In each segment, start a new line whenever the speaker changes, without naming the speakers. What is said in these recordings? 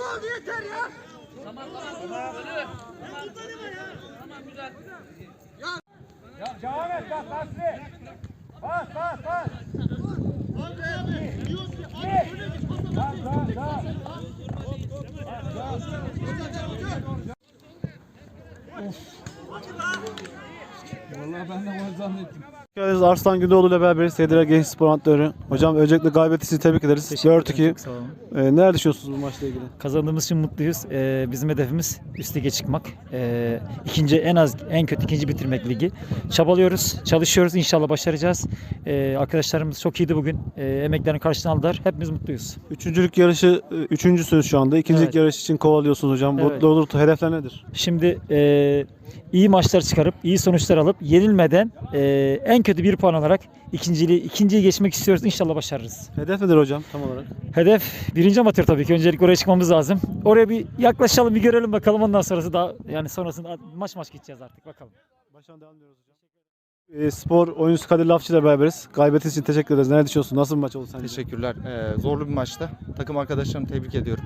Su oldu yeter ya. Tamam tamam. Tamam. Tamam. Tamam güzel. Ya. Ya
devam et bak Basri. Bas bas bas. Vallahi ben de zannettim.
geldiniz. Arslan Gündoğdu ile beraberiz. Seydire Genç Spor Antrenörü. Hocam öncelikle galibiyeti sizi tebrik ederiz. 4-2.
Çok sağ olun.
Ee, neler düşünüyorsunuz bu maçla ilgili?
Kazandığımız için mutluyuz. Ee, bizim hedefimiz üst lige çıkmak. Ee, ikinci en az en kötü ikinci bitirmek ligi. Çabalıyoruz, çalışıyoruz. İnşallah başaracağız. Ee, arkadaşlarımız çok iyiydi bugün. Ee, emeklerini karşılığını aldılar. Hepimiz mutluyuz.
Üçüncülük yarışı, e, üçüncüsünüz şu anda. İkincilik
Evet.
yarış için kovalıyorsunuz hocam.
Evet.
Mutlu olur. Hedefler nedir?
Şimdi e, iyi maçlar çıkarıp iyi sonuçlar alıp yenilmeden e, en kötü bir puan alarak ikinciliği ikinciyi geçmek istiyoruz. İnşallah başarırız.
Hedef nedir hocam tam olarak?
Hedef birinci amatör tabii ki. Öncelikle oraya çıkmamız lazım. Oraya bir yaklaşalım, bir görelim bakalım. Ondan sonrası daha yani sonrasında maç maç gideceğiz artık bakalım.
Baştan devam ediyoruz hocam. E, spor oyuncusu Kadir Lafçı ile beraberiz. Galibiyetiniz için teşekkür ederiz. Neler düşünüyorsun? Nasıl bir maç oldu sence?
Teşekkürler. Ee, zorlu bir maçtı. Takım arkadaşlarımı tebrik ediyorum.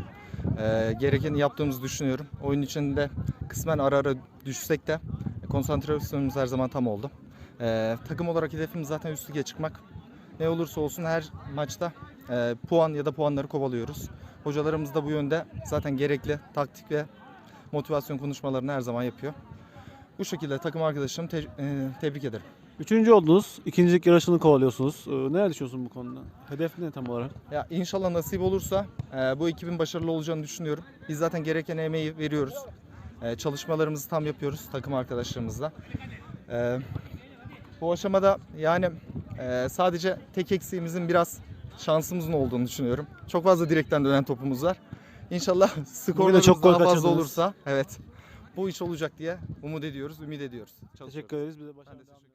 Ee, gerekeni yaptığımızı düşünüyorum. Oyun içinde kısmen ara ara düşsek de konsantrasyonumuz her zaman tam oldu. Ee, takım olarak hedefimiz zaten üst lige çıkmak. Ne olursa olsun her maçta e, puan ya da puanları kovalıyoruz. Hocalarımız da bu yönde zaten gerekli taktik ve motivasyon konuşmalarını her zaman yapıyor. Bu şekilde takım arkadaşlarımı te- e, tebrik ederim.
Üçüncü oldunuz. İkincilik yarışını kovalıyorsunuz. Ee, neler düşünüyorsun bu konuda? Hedef ne tam olarak?
Ya inşallah nasip olursa e, bu ekibin başarılı olacağını düşünüyorum. Biz zaten gereken emeği veriyoruz. E, çalışmalarımızı tam yapıyoruz takım arkadaşlarımızla. E, bu aşamada yani e, sadece tek eksiğimizin biraz şansımızın olduğunu düşünüyorum. Çok fazla direkten dönen topumuz var. İnşallah skorlarımız
çok gol
daha fazla
kaçırdınız.
olursa evet bu iş olacak diye umut ediyoruz, ümit ediyoruz.
Teşekkür ederiz. De başarılar.